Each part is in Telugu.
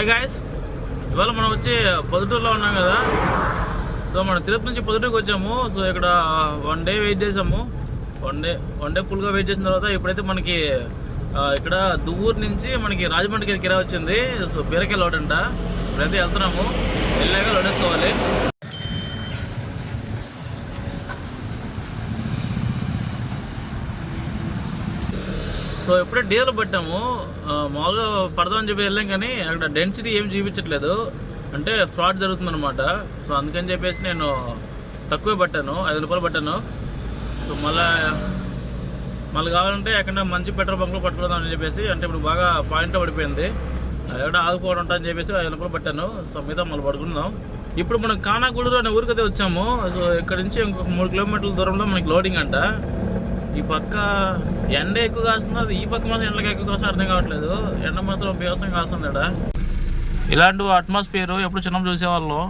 హాయ్ గాయస్ ఇవాళ మనం వచ్చి పొద్దుటూరులో ఉన్నాం కదా. సో మనం తిరుపతి నుంచి పొద్దుటూరుకి వచ్చాము. సో ఇక్కడ వన్ డే వెయిట్ చేసాము వన్ డే వన్ డే ఫుల్గా వెయిట్ చేసిన తర్వాత ఇప్పుడైతే మనకి ఇక్కడ దువ్వూరు నుంచి మనకి రాజమండ్రికి కిరా వచ్చింది. సో బీరకాయ లోడ్ అంట. ఇప్పుడైతే వెళ్తున్నాము. వెళ్ళాక లోడేసుకోవాలి సో ఇప్పుడే డీఎల్ పట్టాము. మామూలుగా మామూలుగా పడదామని చెప్పి వెళ్ళాం కానీ అక్కడ డెన్సిటీ ఏం చూపించట్లేదు. అంటే ఫ్రాడ్ జరుగుతుంది అనమాట సో అందుకని చెప్పేసి నేను తక్కువే పట్టాను. ఐదు రూపాయలు పట్టాను. సో మళ్ళా మళ్ళీ కావాలంటే ఎక్కడ మంచి పెట్రోల్ బంక్లో పట్టుకుందాం అని చెప్పేసి అంటే ఇప్పుడు బాగా పాయింట్ పడిపోయింది. ఎక్కడ ఆగిపోవడం ఉంటా అని చెప్పేసి ఐదు రూపాయలు పట్టాను. సో మీద మళ్ళీ పడుకుందాం. ఇప్పుడు మనం కానాగూడూరు అనే ఊరికైతే వచ్చాము. సో ఇక్కడ నుంచి ఇంకొక మూడు కిలోమీటర్ల దూరంలో మనకి లోడింగ్ అంట. ఈ పక్క ఎండ ఎక్కువ కాస్తున్నది ఈ పక్క మాత్రం ఎండకి ఎక్కువ కాస్తుంది అర్థం కావట్లేదు. ఎండ మాత్రం బీభత్సం కాస్తుంది ఇక్కడ ఇలాంటి అట్మాస్ఫియర్ ఎప్పుడు చిన్న చూసేవాళ్ళం.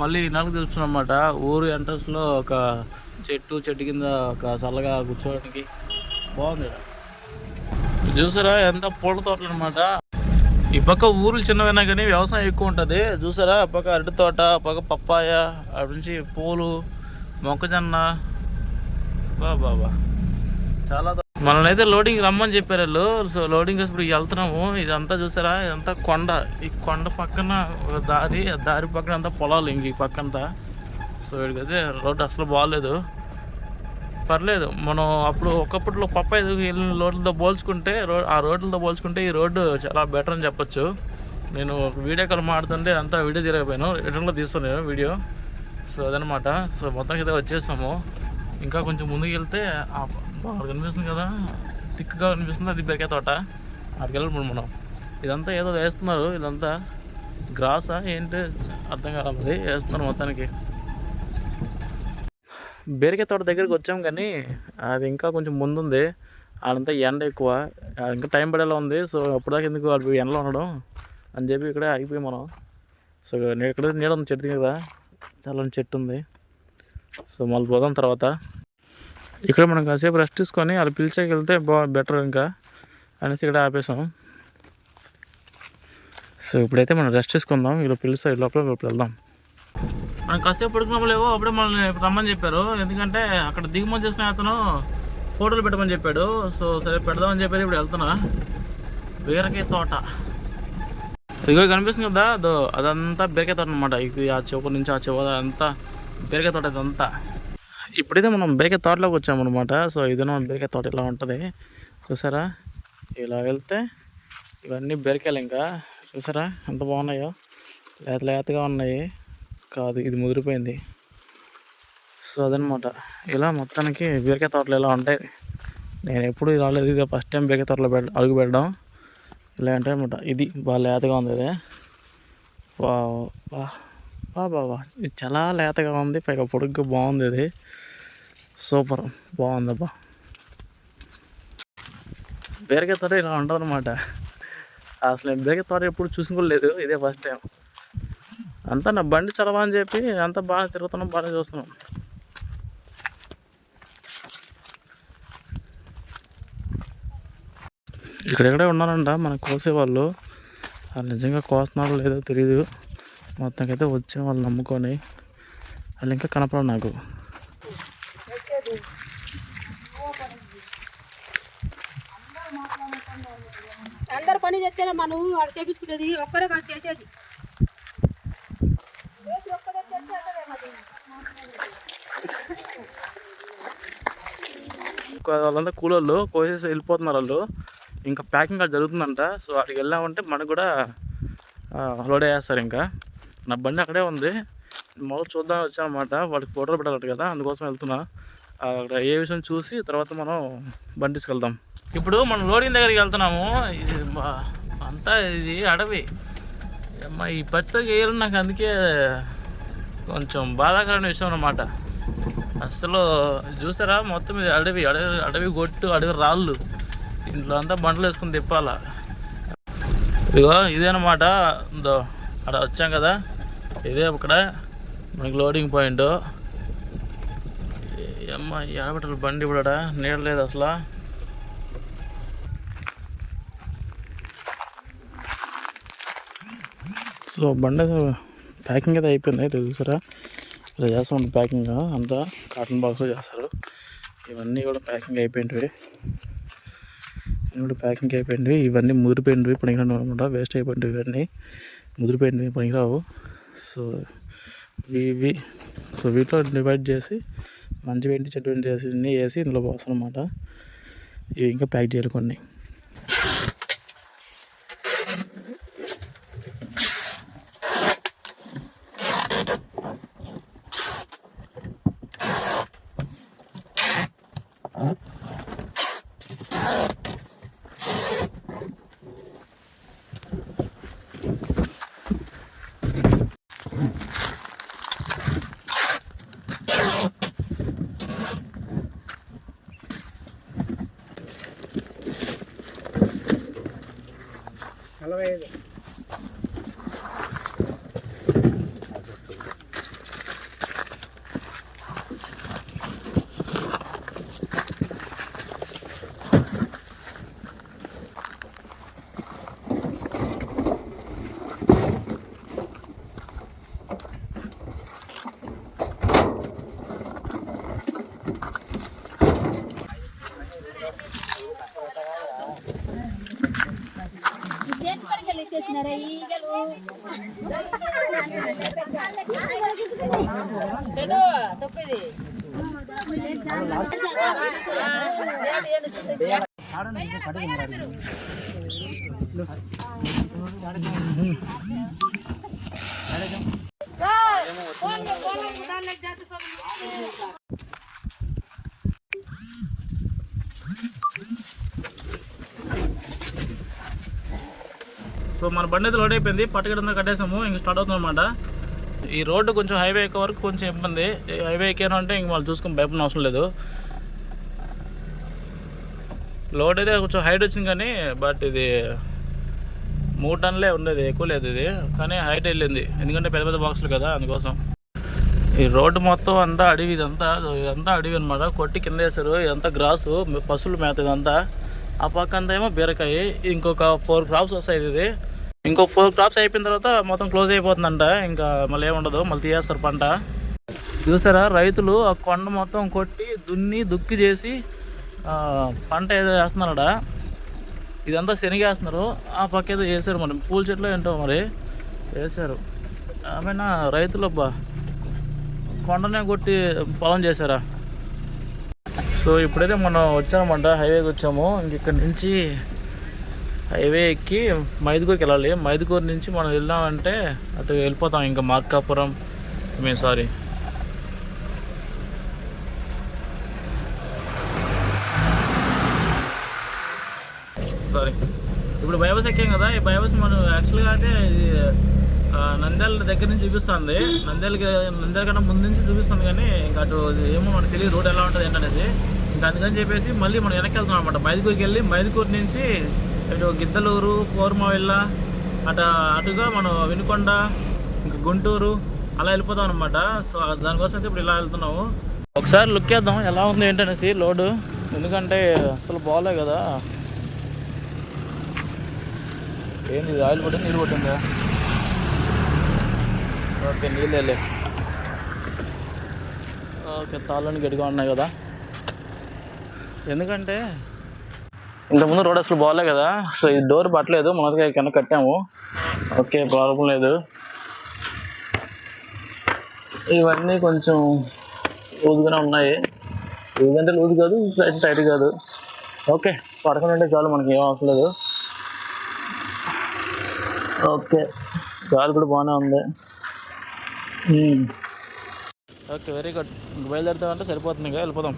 మళ్ళీ నెలకు తెలుస్తుంది అనమాట ఊరు ఎంట్రన్స్లో ఒక చెట్టు చెట్టు కింద ఒక చల్లగా కూర్చోడానికి బాగుంది ఇక్కడ చూసారా? ఎంత పూల తోటలు అనమాట ఈ పక్క ఊరులు చిన్నవైనా కానీ వ్యవసాయం ఎక్కువ ఉంటుంది. చూసారా? పక్క అరటి తోట పక్క పప్పాయ అటు నుంచి పూలు మొక్కజొన్న. బా బాబా చాలా మనల్ని అయితే లోడింగ్ రమ్మని చెప్పారు వాళ్ళు. సో లోడింగ్ ఇప్పుడు వెళ్తున్నాము. ఇదంతా చూసారా? ఇదంతా కొండ. ఈ కొండ పక్కన ఒక దారి ఆ దారి పక్కన అంతా పొలాలు ఇంక ఈ పక్కంతా. సో ఇక్కడికైతే రోడ్డు అసలు బాగాలేదు పర్లేదు. మనం అప్పుడు ఒకప్పట్లో పప్పాయి వెళ్ళిన రోడ్లతో పోల్చుకుంటే రో ఆ రోడ్లతో పోల్చుకుంటే ఈ రోడ్డు చాలా బెటర్ అని చెప్పొచ్చు. నేను వీడియో కాల్ మాడుతుంటే అంతా వీడియో తిరగపోయాను రిటర్న్లో తీస్తాను నేను వీడియో. సో అదనమాట. సో మొత్తానికి అయితే వచ్చేసాము. ఇంకా కొంచెం ముందుకు వెళ్తే అక్కడ కనిపిస్తుంది కదా తిక్కుగా కనిపిస్తుంది అది బెరకాయ తోట. అక్కడికి వెళ్ళాలి మనం. ఇదంతా ఏదో వేస్తున్నారు ఇదంతా గ్రాసా ఏంటి? అర్థం కావాలి వేస్తున్నారు మొత్తానికి. బీరకాయ తోట దగ్గరికి వచ్చాం కానీ అది ఇంకా కొంచెం ముందుంది. అదంతా ఎండ ఎక్కువ. ఇంకా టైం పడేలా ఉంది. సో అప్పటిదాకా ఎందుకు వాళ్ళు ఎండలో ఉండడం? అని చెప్పి ఇక్కడే ఆగిపోయి మనం. సో ఇక్కడ నీడ ఉంది చెట్టు కదా. చాలా చెట్టు ఉంది. సో మళ్ళీ పోదాం తర్వాత. ఇక్కడ మనం కాసేపు రెస్ట్ తీసుకొని వాళ్ళు పిలిచాకి వెళ్తే బా బెటర్ ఇంకా అనేసి ఇక్కడ ఆపేసాం. సో ఇప్పుడైతే మనం రెస్ట్ తీసుకుందాం. ఇలా పిలుస్తా ఈ లోపల లోపల వెళ్దాం. మనం కాసేపు పడుకున్నప్పుడు అప్పుడే మనల్ని రమ్మని చెప్పారు. ఎందుకంటే అక్కడ దిగుమతి చేసిన అతను ఫోటోలు పెట్టమని చెప్పాడు. సో సరే పెడదామని చెప్పేది ఇప్పుడు వెళ్తున్నా. బీరకాయ తోట. ఇదిగో కనిపిస్తుంది కదా. అదో అదంతా బీరకాయ తోట అనమాట ఇది ఆ చివరి నుంచి ఆ చివరి అంతా బీరకాయ తోట ఇదంతా. ఇప్పుడైతే మనం బేక తోటలోకి వచ్చామన్నమాట. సో ఇదేనా బేక తోట ఇలా ఉంటుంది. చూసారా? ఇలా వెళ్తే ఇవన్నీ బెరికాయలు ఇంకా. చూసారా? ఎంత బాగున్నాయో. లేత లేతగా ఉన్నాయి. కాదు ఇది ముదిరిపోయింది. సో అదనమాట ఇలా మొత్తానికి బీరకాయ తోటలు ఇలా ఉంటాయి. నేను ఎప్పుడు రాలేదు. ఇది ఫస్ట్ టైం బీరకాయ తోటలో పెట్ట అడుగు పెట్టడం. ఇలా అంటే అనమాట ఇది బాగా లేతగా ఉంది అదే. వా బా బా బా బా. ఇది చాలా లేతగా ఉంది. పైగా పొడుగ్గా బాగుంది ఇది సూపర్. బాగుందబ్బా బీరకాయ తోట ఇలా ఉంటుంది అనమాట అసలు నేను బీరకాయ తోట ఎప్పుడు చూసుకోలేదు ఇదే ఫస్ట్ టైం అంతా నా బండి చదవా అని చెప్పి అంతా బాగా తిరుగుతున్నాం బాగా చూస్తున్నాం. ఇక్కడెక్కడే ఉన్నారంట మన కోసేవాళ్ళు వాళ్ళు. నిజంగా కోస్తున్నారో లేదో తెలియదు మొత్తంకైతే వచ్చే వాళ్ళు నమ్ముకొని. వాళ్ళు ఇంకా కనపడరు నాకు. అందరు మనం ఆడ చేపించుకునేది ఒక్కరే కాదు చేసేది. వాళ్ళంతా కూలోళ్ళు కోసేసి వెళ్ళిపోతున్నారు వాళ్ళు. ఇంకా ప్యాకింగ్ అది జరుగుతుందంట. సో అక్కడికి వెళ్ళామంటే మనకు కూడా లోడ్ వేస్తారు ఇంకా. నా బండి అక్కడే ఉంది. మొదలు చూద్దాం వచ్చానమాట. వాళ్ళకి ఫోటోలు పెట్టాలట కదా అందుకోసం వెళ్తున్నా. అక్కడ ఏ విషయం చూసి తర్వాత మనం బండి తీసుకెళ్దాం. ఇప్పుడు మనం లోడింగ్ దగ్గరికి వెళ్తున్నాము. ఇది మా- అంతా ఇది అడవి. అమ్మా ఈ పచ్చగా వేయాలి నాకు అందుకే కొంచెం బాధాకరమైన విషయం అన్నమాట. అసలు చూసారా మొత్తం ఇది అడవి అడవి అడవి గొట్టు అడవి రాళ్ళు. ఇంట్లో అంతా బండ్లు వేసుకుని తిప్పాల. ఇదిగో ఇదేనమాట దో అక్కడ వచ్చాం కదా. ఇదే ఇక్కడ మనకి లోడింగ్ పాయింట్ అమ్మ ఏడబెట్టాలి బండి ఇప్పుడు నీడ లేదు అసలు. సో బండి ప్యాకింగ్ అయితే అయిపోయింది ఇది చూసారా? ఇలా చేస్తూ ప్యాకింగ్. అంతా కాటన్ బాక్స్లో చేస్తారు. ఇవన్నీ కూడా ప్యాకింగ్ అయిపోయింటివి ఇవన్నీ కూడా ప్యాకింగ్ అయిపోయింది ఇవన్నీ ముదిరిపోయినవి పనికిరాను అనమాట వేస్ట్ అయిపోయింది ఇవన్నీ. ముదిరిపోయినవి పనికిరావు. సో ఇవి సో వీటిలో డివైడ్ చేసి మంచి ఏంటి చెట్టు చేసి వేసి ఇందులో పోస్తాను అనమాట ఇవి ఇంకా ప్యాక్ చేయాలి కొన్ని. Huh? సో మన బండి అయితే లోడ్ అయిపోయింది. పట్టుకెడంతా కట్టేసాము. ఇంక స్టార్ట్ అవుతుందన్నమాట ఈ రోడ్డు కొంచెం హైవే ఎక్కే వరకు కొంచెం ఇబ్బంది. హైవే ఎక్కాను అంటే ఇంక వాళ్ళు చూసుకుని భయపడిన అవసరం లేదు. లోడ్ అయితే కొంచెం హైట్ వచ్చింది కానీ బట్ ఇది మూడు టన్లే ఉండేది ఎక్కువ లేదు ఇది. కానీ హైట్ వెళ్ళింది. ఎందుకంటే పెద్ద పెద్ద బాక్సులు కదా అందుకోసం. ఈ రోడ్డు మొత్తం అంతా అడవి ఇదంతా ఇదంతా అడవి అనమాట కొట్టి కింద వేశారు ఇదంతా గ్రాసు పశువులు మేత ఇదంతా. ఆ పక్క అంతా ఏమో బీరకాయ ఇంకొక ఫోర్ క్రాప్స్ వస్తాయి ఇది. ఇంకో ఫోర్ క్రాప్స్ అయిపోయిన తర్వాత మొత్తం క్లోజ్ అయిపోతుందంట. ఇంకా మళ్ళీ ఏముండదు మళ్ళీ తీయేస్తారు పంట. చూసారా రైతులు ఆ కొండ మొత్తం కొట్టి దున్ని దుక్కి చేసి పంట ఏదో వేస్తున్నారట. ఇదంతా శనగేస్తున్నారు. ఆ పక్క ఏదో వేసారు మరి. పూల చెట్లు ఏంటో మరి వేశారు. ఆమెనా రైతులు అబ్బా కొండనే కొట్టి పొలం చేశారా? సో ఇప్పుడైతే మనం వచ్చామన్నమాట. హైవేకి వచ్చాము. ఇంక ఇక్కడ నుంచి హైవే ఎక్కి మైదుగూరుకి వెళ్ళాలి. మైదుగూరు నుంచి మనం వెళ్ళామంటే అటు వెళ్ళిపోతాం. ఇంకా మార్కాపురం మేము సారీ సారీ ఇప్పుడు బైబస్ ఎక్కాం కదా ఈ బైబస్ మనం యాక్చువల్గా అయితే ఇది నంద్యాల దగ్గర నుంచి చూపిస్తుంది. నంద్యాలకి నంద్యాల కన్నా ముందు నుంచి చూపిస్తుంది కానీ ఇంకా అటు ఏమో మనకు తెలియదు రోడ్ ఎలా ఉంటుంది ఏంటనేసి ఇంకా అందుకని చెప్పేసి మళ్ళీ మనం వెనక్కి వెళ్తున్నాం అనమాట మైదుకూరుకి వెళ్ళి మైదుకూరు నుంచి ఇటు గిద్దలూరు కోరమావిల్ల అటు అటుగా మనం వినుకొండ ఇంకా గుంటూరు అలా వెళ్ళిపోతాం అనమాట సో దానికోసం అయితే ఇప్పుడు ఇలా వెళ్తున్నాము. ఒకసారి లుక్ వేద్దాం ఎలా ఉంది ఏంటనేసి లోడు. ఎందుకంటే అసలు బాగాలే కదా. ఏంది? ఇది ఆయిల్ పట్టింది నీరు పట్టిందా ఓకే నీళ్ళు వెళ్ళే. ఓకే తాళ్ళని గట్టిగా ఉన్నాయి కదా. ఎందుకంటే ఇంతకుముందు రోడ్ అసలు బాగాలే కదా సో ఈ డోర్ పట్టలేదు మొదటిగా కింద కట్టాము. ఓకే ప్రాబ్లం లేదు. ఇవన్నీ కొంచెం లూజ్గానే ఉన్నాయి. లూజ్ అంటే లూజ్ కాదు టైట్ కాదు. ఓకే పడకుండా ఉంటే చాలు మనకి ఏం అవసరం లేదు. ఓకే. గాలి కూడా బాగానే ఉంది. Okay very good. బయలుదేరుతామంటే సరిపోతుంది ఇంకా వెళ్ళిపోదాం.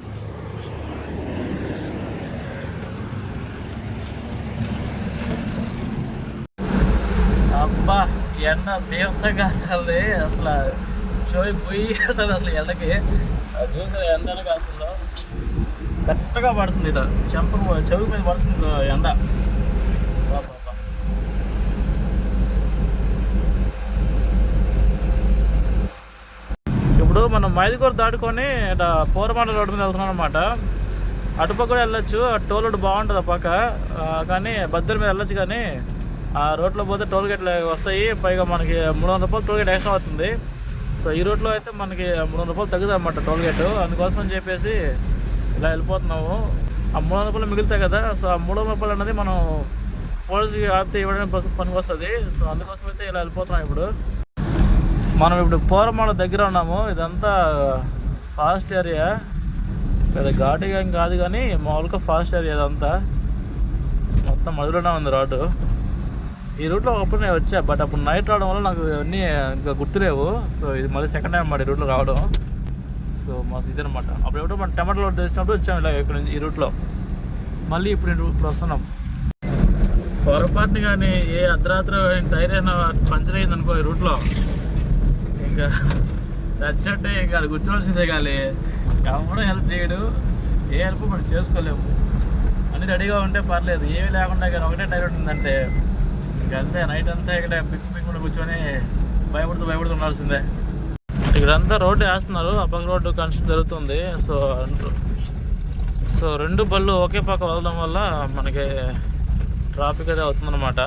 అబ్బా ఎండ బీవస్తంగా అసలు అసలు చెవి పొయ్యి అసలు ఎండకి. అది చూసే ఎండ అసలు కరెక్ట్గా పడుతుంది ఇట చెంప చెవి మీద పడుతుంది ఎండ బా, బా, బా. ఇప్పుడు మనం మైదుగూరు దాటుకొని ఇట్లా పోరమండ రోడ్డు మీద వెళ్తున్నాం అనమాట అటుపక్క కూడా వెళ్ళొచ్చు. ఆ టోల్ రోడ్ బాగుంటుంది ఆ పక్క. కానీ బద్దరి మీద వెళ్ళొచ్చు కానీ ఆ రోడ్లో పోతే టోల్ గేట్లు వస్తాయి. పైగా మనకి మూడు వందల రూపాయలు టోల్ గేట్ ఎక్స్ట్రా అవుతుంది. సో ఈ రోడ్లో అయితే మనకి మూడు వందల రూపాయలు తగ్గుతుంది అనమాట టోల్ గేట్. అందుకోసం అని చెప్పేసి ఇలా వెళ్ళిపోతున్నాము. ఆ మూడు వందల రూపాయలు మిగులుతాయి కదా. సో ఆ మూడు వందల రూపాయలు అనేది మనం పోలీసుకి ఆపితే ఇవ్వడానికి పనికి వస్తుంది. సో అందుకోసం అయితే ఇలా వెళ్ళిపోతున్నాం ఇప్పుడు. మనం ఇప్పుడు పోరమాల దగ్గర ఉన్నాము. ఇదంతా ఫాస్ట్ ఏరియా. పెద్ద ఘాటుగా ఏం కాదు కానీ మామూలుగా ఫాస్ట్ ఏరియా ఇదంతా. మొత్తం మధురనే ఉంది రోడ్డు. ఈ రూట్లో ఒకప్పుడు నేను వచ్చా బట్ అప్పుడు నైట్ రావడం వల్ల నాకు అన్నీ ఇంకా గుర్తులేవు. సో ఇది మళ్ళీ సెకండ్ టైం అన్నమాట ఈ రూట్లో రావడం. సో మాకు ఇదనమాట అప్పుడు ఎప్పుడో మనం టమాటో రోడ్ తెచ్చినప్పుడు వచ్చాము ఇలా ఇక్కడ నుంచి ఈ రూట్లో. మళ్ళీ ఇప్పుడు ఈ- ఇప్పుడు వస్తున్నాం. పొరపాటుని కానీ ఏ అర్ధరాత్రి టైర్ అయినా పంచర్ అయింది అనుకో ఈ రూట్లో. ఇంకా చచ్చినట్టే ఇంకా అది కూర్చోవలసిందే కానీ ఎవడో హెల్ప్ చేయడు. ఏ హెల్ప్ మనం చేసుకోలేము. అన్ని రెడీగా ఉంటే పర్లేదు. ఏమీ లేకుండా కానీ ఒకటే టైర్ ఉంటుందంటే ఇంకా అంతే. నైట్ అంతా ఇక్కడ పిక్ పిక్ కూర్చొని భయపడుతూ భయపడుతూ ఉండాల్సిందే. ఇక్కడంతా రోడ్డు వేస్తున్నారు. ఆ పక్క రోడ్డు కన్స్ట్రక్షన్ జరుగుతుంది సో సో రెండు బళ్ళు ఒకే పక్క వదలడం వల్ల మనకి ట్రాఫిక్ అయితే అవుతుందన్నమాట.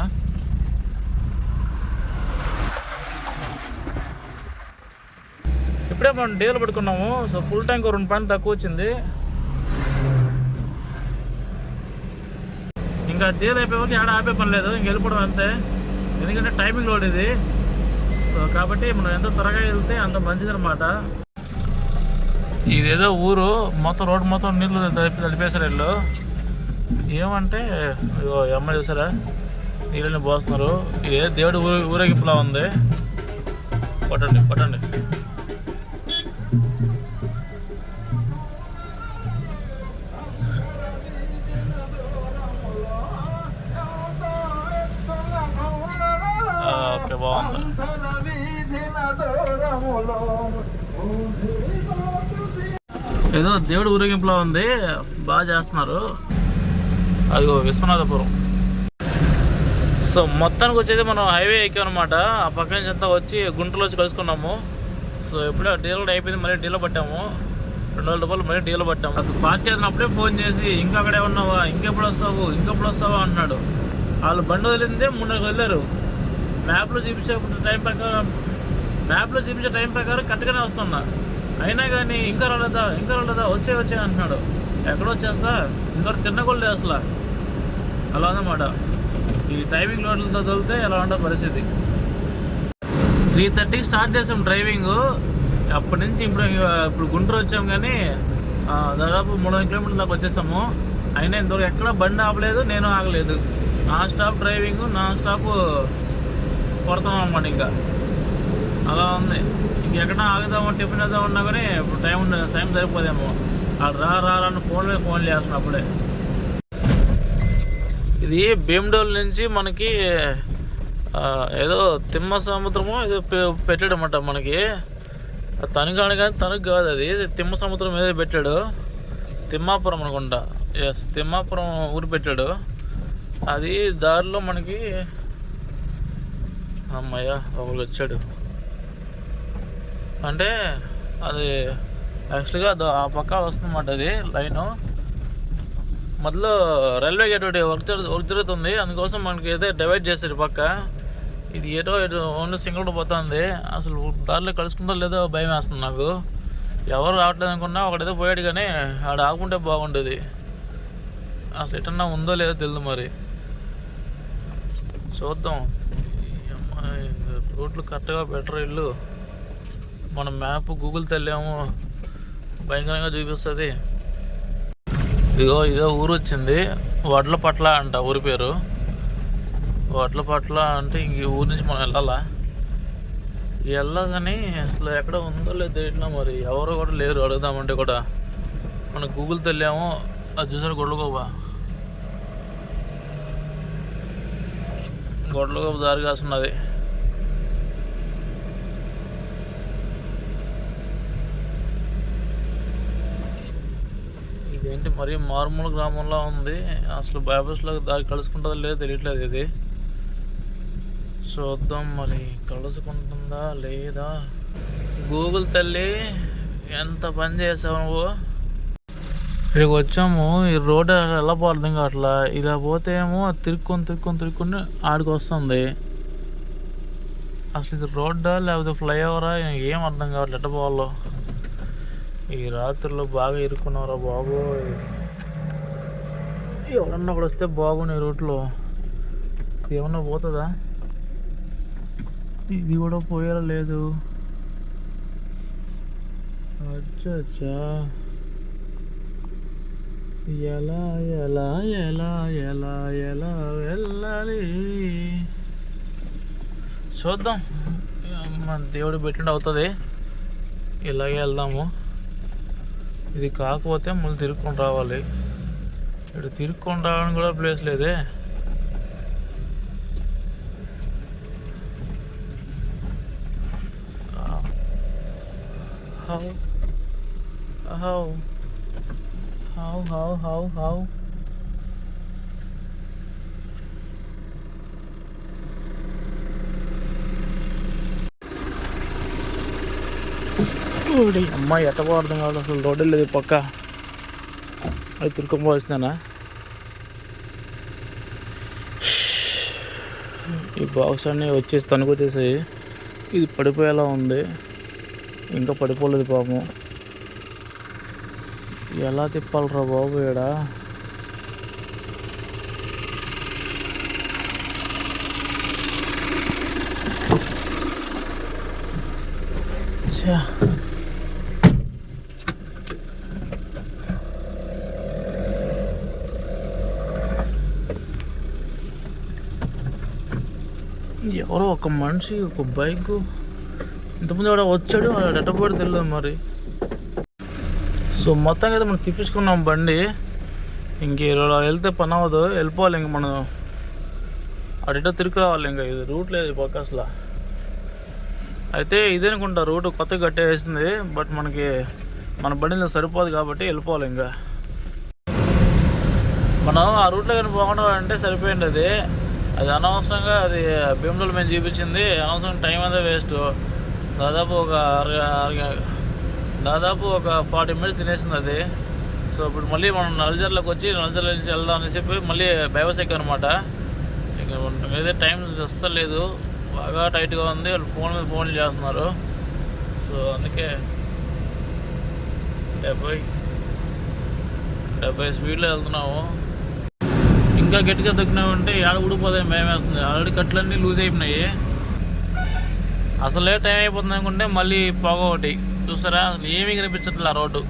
ఇప్పుడే మనం డీజిల్ పెట్టుకున్నాము. సో ఫుల్ ట్యాంక్ రెండు పాయింట్ తక్కువ వచ్చింది. ఇంకా డీజిల్ అయిపోయే వరకు ఆడ ఆపే పని లేదు. ఇంక వెళ్ళిపోవడం అంతే. ఎందుకంటే టైమింగ్ లోడ్ ఇది. సో కాబట్టి మనం ఎంత త్వరగా వెళ్తే అంత మంచిది అనమాట ఇదేదో ఊరు. మొత్తం రోడ్డు మొత్తం నీళ్ళు తడిపేశారు వీళ్ళు. ఏమంటే ఇగో అమ్మాయి చూసారా? నీళ్ళని పోస్తున్నారు. ఇదే దేవుడు ఊరే ఊరేగింపులా ఉంది. పట్టండి పట్టండి. బాగుంది. ఏదో దేవుడు ఊరేగింపులో ఉంది. బాగా చేస్తున్నారు. అది విశ్వనాథపురం. సో మొత్తానికి వచ్చేది మనం హైవే ఎక్కామన్నమాట. ఆ పక్క నుంచి అంతా వచ్చి గుంటలో వచ్చి కలుసుకున్నాము. సో ఎప్పుడో డీలర్ అయిపోయింది. మళ్ళీ డీలో పట్టాము. రెండు వేల రూపాయలు మళ్ళీ డీలో పట్టాము. అది పార్టీ అప్పుడే ఫోన్ చేసి ఇంకా అక్కడే ఉన్నావా? ఇంకెప్పుడు వస్తావు? ఇంకెప్పుడు వస్తావా? అన్నాడు. వాళ్ళు బండి వదిలిందే ముందుకు వెళ్ళారు మ్యాప్లో చూపించే టైం ప్రకారం మ్యాప్లో చూపించే టైం ప్రకారం కరెక్ట్గానే వస్తున్నా. అయినా కానీ ఇంకా రాలేదా? ఇంకా రాలేదా? వచ్చే వచ్చే అంటున్నాడు. ఎక్కడ వచ్చేస్తా. ఇంకొకటి తిన్నకూడదు అసలు. అలా ఉందన్నమాట. ఈ టైమింగ్ లోడ్లతో తొలితే ఎలా ఉండే పరిస్థితి. త్రీ థర్టీకి స్టార్ట్ చేసాం డ్రైవింగ్ అప్పటి నుంచి ఇప్పుడు ఇప్పుడు గుంటూరు వచ్చాం కానీ దాదాపు మూడు వందల కిలోమీటర్ల దాకా వచ్చేసాము. అయినా ఇంతవరకు ఎక్కడ బండి ఆపలేదు నేను ఆగలేదు. Non stop driving non stop కొడతాం అనమాట ఇంకా. అలా ఉంది. ఇంకెక్కడ ఆగుదామో టిఫిన్ వేద్దామన్నా కానీ ఇప్పుడు టైం ఉండదు టైం సరిపోదేమో. అక్కడ రా రా ఫోన్ ఫోన్ చేస్తున్నా అప్పుడే. ఇది భీమడోల్ నుంచి మనకి ఏదో తిమ్మ సముద్రమో ఏదో పెట్టాడు మనకి. తణుకు తనకు కాదు కానీ కాదు అది. తిమ్మ సముద్రం ఏదో పెట్టాడు. తిమ్మాపురం అనుకుంటా. ఎస్ తిమ్మాపురం ఊరు పెట్టాడు. అది దారిలో మనకి అమ్మయ్య ఒకరు వచ్చాడు. అంటే అది యాక్చువల్గా అది ఆ పక్క వస్తుందన్నమాట అది లైను. మొదలు రైల్వే గేట్ ఒకటి వర్క్ వర్క్ జరుగుతుంది అందుకోసం మనకి అయితే డివైడ్ చేశారు పక్క. ఇది ఏటో ఏదో ఓన్లీ సింగిల్ పోతుంది. అసలు దారిలో కలుసుకుందో లేదో భయం వేస్తుంది నాకు. ఎవరు రావట్లేదు అనుకున్నా ఒకడేదో పోయాడు కానీ ఆడ ఆకుంటే బాగుండేది. అసలు ఎటన్నా ఉందో లేదో తెలియదు మరి. చూద్దాం. రోడ్లు కరెక్ట్గా బెటర్ ఇల్లు. మన మ్యాప్ గూగుల్ తెల్లాము భయంకరంగా చూపిస్తుంది. ఇదిగో ఇదో ఊరు వచ్చింది. వడ్ల పట్ల అంట ఊరి పేరు. వడ్ల పట్ల అంటే ఇంక ఈ ఊరు నుంచి మనం వెళ్ళాలా? వెళ్ళగానే అసలు ఎక్కడ ఉందో లేదో తెలియట్లా మరి. ఎవరు కూడా లేరు అడుగుదామంటే కూడా. మనం గూగుల్ తెల్లాము అది చూసారు గొడ్లగోబా కోట్లకు దారి కాస్తున్నది ఇదేంటి మరీ మారుమూల గ్రామంలో ఉంది? అసలు బైబస్లో దారి కలుసుకుంటుందో లేదో తెలియట్లేదు ఇది. చూద్దాం మరి కలుసుకుంటుందా లేదా? గూగుల్ తల్లి ఎంత పని చేసావు నువ్వు? ఇక్కడికి వచ్చాము ఈ రోడ్ ఎలా అర్థం కావట్లా? ఇలా పోతే ఏమో తిరుక్కొని తిరుక్కొని తిరుక్కొని ఆడికి వస్తుంది. అసలు ఇది రోడ్డా లేకపోతే ఫ్లైఓవరా? ఏం అర్థం కావట్లేదు ఎట్ట పోవాలో. ఈ రాత్రిలో బాగా ఇరుక్కున్నారా బాబు. ఎవరన్నా ఒకటి వస్తే బాగున్నాయి రూట్లో. ఏమన్నా పోతుందా? ఇది కూడా పోయేలా లేదు. అచ్చా అచ్చా. ఎలా ఎలా ఎలా ఎలా ఎలా వెళ్ళాలి? చూద్దాం. మన దేవుడు పెట్టిండు అవుతుంది. ఇలాగే వెళ్దాము. ఇది కాకపోతే మళ్ళీ తిరుక్కొని రావాలి. ఇక్కడ తిరుక్కొని రావడానికి కూడా ప్లేస్ లేదే. How how. How how how how అమ్మాయి ఎట్ట పోవడం కాదు అసలు రోడ్డు లేదు పక్క. అది తిరుక్కోపోతున్నానా ఈ బాక్స్ అన్నీ వచ్చేసి తణుకు తనుకొచ్చేసాయి ఇది పడిపోయేలా ఉంది. ఇంకా పడిపోలేదు పాపం. ఎలా తిప్పాలరా బాబు ఈడ? ఎవరో ఒక మనిషి ఒక బైక్. ఇంతకుముందు కూడా వచ్చాడు వాడు ఎట్టబడి తెలియదు మరి. సో మొత్తం అయితే మనం తిప్పించుకున్నాం బండి. ఇంక ఇలా వెళ్తే పని అవ్వదు. వెళ్ళిపోవాలి ఇంక మనం. అడిటో తిరిగి రావాలి ఇంకా. ఇది రూట్ లేదు పక్క అసలు అయితే ఇదే అనుకుంటా రూట్ కొత్తగా కట్టేసింది. బట్ మనకి మన బండిలో సరిపోదు కాబట్టి వెళ్ళిపోవాలి ఇంకా. మనం ఆ రూట్లో కానీ పోకుండా అంటే సరిపోయింది అది. అది అనవసరంగా అది భీమలో మేము చూపించింది. అనవసరం టైం అంతా వేస్ట్. దాదాపు ఒక అర అర- దాదాపు ఒక ఫార్టీ మినిట్స్ తినేసింది అది. సో ఇప్పుడు మళ్ళీ మనం నల్జర్లోకి వచ్చి నల్జర్ల నుంచి వెళ్దాం అని చెప్పి మళ్ళీ బైవస్ ఎక్కాం అనమాట ఇక మీదే టైం అస్సలు లేదు. బాగా టైట్గా ఉంది. వాళ్ళు ఫోన్ మీద ఫోన్లు చేస్తున్నారు. సో అందుకే డెబ్బై డెబ్బై స్పీడ్లో వెళ్తున్నాము. ఇంకా గట్టిగా దొక్కినామంటే ఏడ ఊడిపోతాయి భయం వేస్తుంది. ఆల్రెడీ కట్లన్నీ లూజ్ అయిపోయినాయి. అసలే టైం అయిపోతుంది అనుకుంటే మళ్ళీ పొగ ఒకటి. చూసారా? అసలు ఏమీ కనిపించట్లే ఆ రోడ్డు.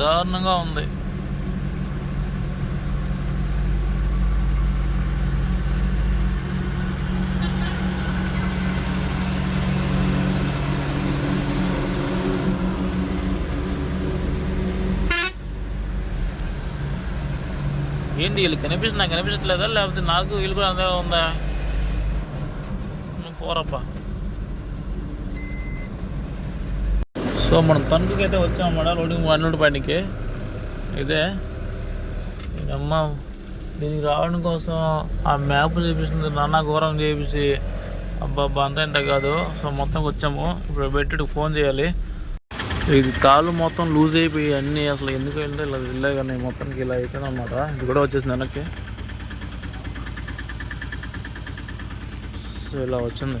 దారుణంగా ఉంది. ఏంటి వీళ్ళు కనిపిస్తుంది నాకు కనిపించట్లేదా? లేకపోతే నాకు వీళ్ళు కూడా అంతే ఉందా? నువ్వు పోరప్పా సో మనం తణుకుకి అయితే వచ్చామన్నమాట లోడింగ్ వన్ పైనకి. ఇదే. అమ్మ దీనికి రావడం కోసం ఆ మ్యాప్ చూపిస్తుంది నాన్న ఘోరం చేపించి అబ్బాబ్బా అంత ఇంత కాదు. సో మొత్తం వచ్చాము. ఇప్పుడు పెట్టి ఫోన్ చేయాలి. ఇది తాళ్ళు మొత్తం లూజ్ అయిపోయి అన్నీ అసలు ఎందుకు వెళ్తే ఇలా వెళ్ళే కానీ మొత్తానికి ఇలా అయిపోయింది అనమాట ఇది కూడా వచ్చేసింది వెనక్కి. సో ఇలా వచ్చింది.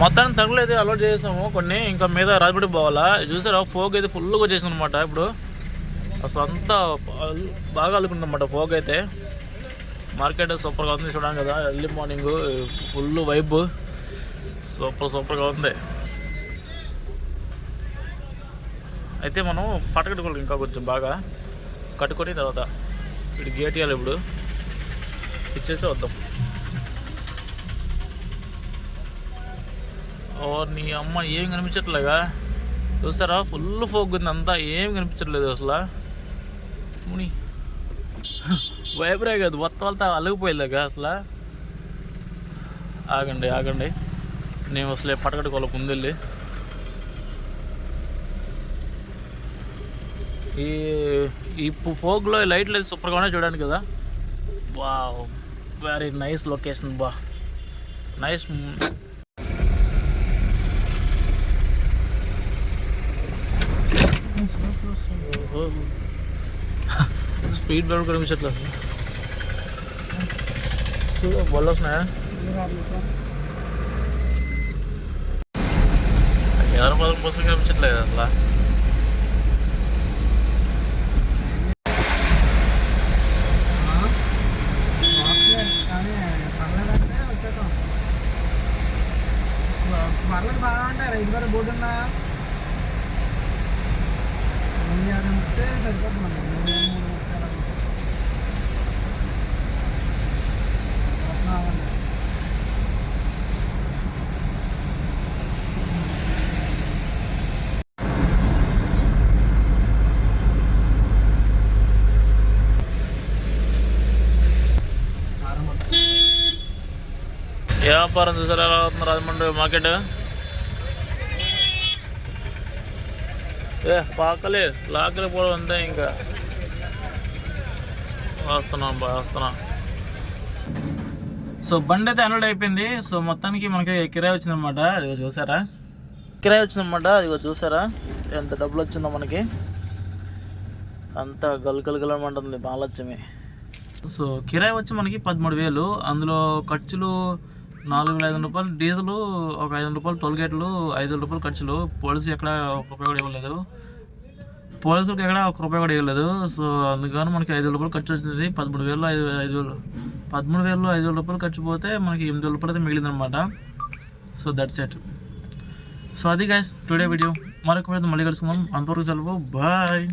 మొత్తానికి అయితే అలవాటు చేసాము కొన్ని ఇంకా మీద రాజపడి పోవాలా. చూసారా? ఫోక్ అయితే ఫుల్గా వచ్చేసింది అనమాట ఇప్పుడు. అసలు అంతా బాగా అల్లుకుంది ఫోక్ అయితే. మార్కెట్ సూపర్గా ఉంది చూడండి కదా. Early morning full vibe super సూపర్గా ఉంది. అయితే మనం పట్టకట్టుకోవాలి ఇంకా కొంచెం బాగా. కట్టుకొని తర్వాత ఇటు గేట్ ఇవ్వాలి ఇప్పుడు. ఇచ్చేసి వద్దాం. ఓ నీ అమ్మ ఏం కనిపించట్లేగా చూసారా? ఫుల్ ఫోక్ ఉంది. అంతా ఏం కనిపించట్లేదు అసలు. ముని. వైబ్రే కాదు. మొత్తం వాళ్ళతో అలిగిపోయిందిగా అసలు. ఆగండి ఆగండి. నేను అసలే పట్టకట్టుకోవాలి ముందెళ్ళి ఈ ఈ ఫోక్లో లైట్లు అయితే సూపర్గా చూడండి కదా. వా వెరీ నైస్ లొకేషన్ బా. నైస్ స్పీడ్ బెల్ట్ కనిపించట్లేదు చూడు బళ్ళు వస్తున్నాయా ఎవరి పదం కోసం కనిపించట్లేదు అసలు కానీ పర్లేదంటే వచ్చేద్దాం పర్లేదు బాగా ఉంటారు ఐదు వేల బోర్డు ఉందా ఎనిమిది యాభై ముప్పై సరిపోతుంది మనకి మూడు ముప్పై వ్యాపారం చూసారా ఎలా అవుతుంది రాజమండ్రి మార్కెట్? ఏ పాకలే. లాకలే కూడా అంతే ఇంకా. వస్తున్నాం బా వస్తున్నాం. సో బండి అయితే అన్లోడ్ అయిపోయింది. సో మొత్తానికి మనకి కిరాయి వచ్చిందనమాట అదిగో చూసారా? కిరాయి వచ్చిందనమాట అదిగో చూసారా? ఎంత డబ్బులు వచ్చిందో మనకి. అంతా గల్ గలమంటుంది గల్ సో కిరాయి వచ్చి మనకి పదమూడు వేలు. అందులో ఖర్చులు నాలుగు వేల ఐదు వందల రూపాయలు డీజిల్ ఒక ఐదు వందల రూపాయలు టోల్ గేట్లు ఐదు వందల రూపాయలు ఖర్చులు. పోలీసులు ఎక్కడ ఒక రూపాయి కూడా ఇవ్వలేదు. పోలీసులకు ఎక్కడ ఒక రూపాయి కూడా ఇవ్వలేదు. సో అందుకని మనకి ఐదు వేల రూపాయలు ఖర్చు వచ్చింది. పదమూడు వేలు ఐదు ఐదు వేలు పదమూడు వేలు ఐదు వేల రూపాయలు ఖర్చు పోతే మనకి ఎనిమిది వేల రూపాయలు అయితే మిగిలిందనమాట సో దట్స్ ఎట్ సో అది గైస్ టుడే వీడియో మరొక మీద మళ్ళీ కలుసుకుందాం. అంతవరకు సెలవు. బాయ్